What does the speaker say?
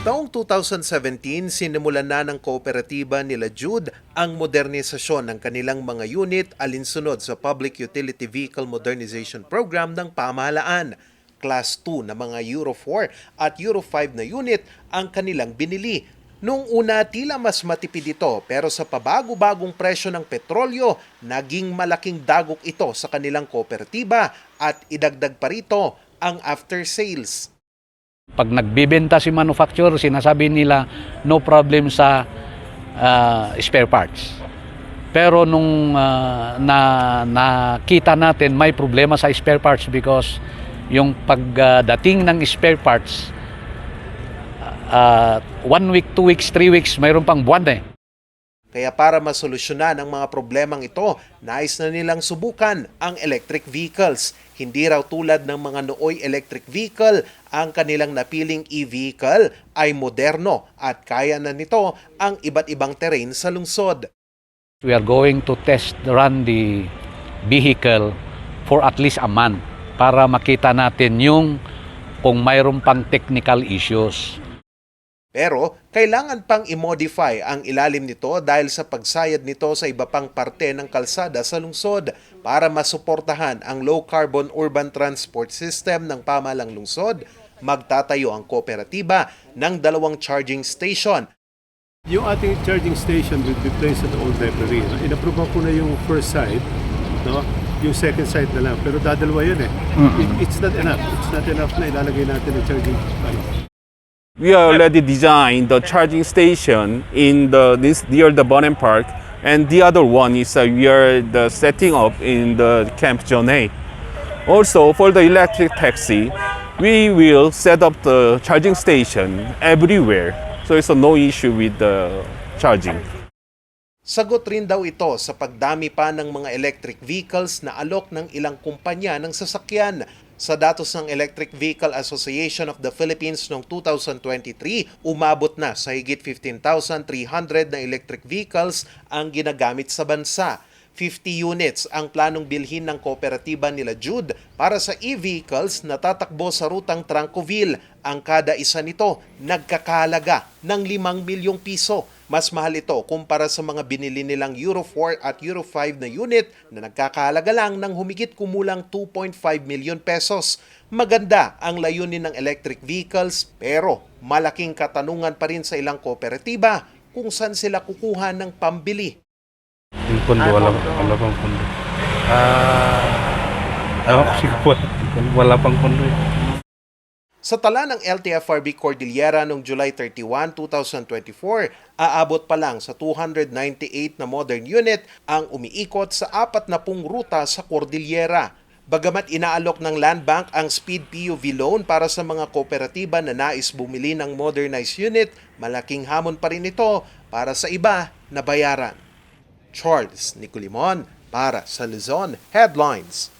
Taong 2017, sinimulan na ng kooperatiba nila Jude ang modernisasyon ng kanilang mga unit alinsunod sa Public Utility Vehicle Modernization Program ng pamahalaan. Class 2 na mga Euro 4 at Euro 5 na unit ang kanilang binili. Noong una, tila mas matipid ito pero sa pabago-bagong presyo ng petrolyo, naging malaking dagok ito sa kanilang kooperatiba at idagdag pa rito ang after sales. Pag nagbibenta si manufacturer, sinasabi nila no problem sa ah, spare parts. Pero nung ah, na nakita natin may problema sa spare parts because yung pagdating ng spare parts ah, one week, two weeks, three weeks, mayroon pang buwan eh. Kaya para masolusyonan ang mga problemang ito, nais na nilang subukan ang electric vehicles. Hindi raw tulad ng mga nooy electric vehicle, ang kanilang napiling e-vehicle ay moderno at kaya na nito ang iba't ibang terrain sa lungsod. We are going to test run the vehicle for at least a month para makita natin yung kung mayroon pang technical issues. Pero kailangan pang i-modify ang ilalim nito dahil sa pagsayad nito sa iba pang parte ng kalsada sa lungsod para masuportahan ang low-carbon urban transport system ng pamalang lungsod, magtatayo ang kooperatiba ng dalawang charging station Yung ating charging station will be placed at old library. In-approve ko na yung first side, no? yung second side na lang. Pero dadalawa yun eh. It- it's not enough. It's not enough na ilalagay natin ang charging ano, We already designed the charging station in the this near the Bonham Park, and the other one is uh, we are the setting up in the Camp John A. Also, for the electric taxi, we will set up the charging station everywhere, so it's a no issue with the charging. Sagot rin daw ito sa pagdami pa ng mga electric vehicles na alok ng ilang kumpanya ng sasakyan. Sa datos ng Electric Vehicle Association of the Philippines noong 2023, umabot na sa higit 15,300 na electric vehicles ang ginagamit sa bansa. 50 units ang planong bilhin ng kooperatiba nila Jude para sa e-vehicles na tatakbo sa rutang Trancoville. Ang kada isa nito nagkakalaga ng 5 milyong piso. Mas mahal ito kumpara sa mga binili nilang Euro 4 at Euro 5 na unit na nagkakahalaga lang ng humigit kumulang 2.5 million pesos. Maganda ang layunin ng electric vehicles pero malaking katanungan pa rin sa ilang kooperatiba kung saan sila kukuha ng pambili. Yung pondo, wala, wala pang pondo. Ah, ewan ko siguro, wala pang pondo eh. Sa tala ng LTFRB Cordillera noong July 31, 2024, aabot pa lang sa 298 na modern unit ang umiikot sa apat na pung ruta sa Cordillera. Bagamat inaalok ng Land Bank ang Speed PUV loan para sa mga kooperatiba na nais bumili ng modernized unit, malaking hamon pa rin ito para sa iba na bayaran. Charles Nicolimon para sa Luzon Headlines.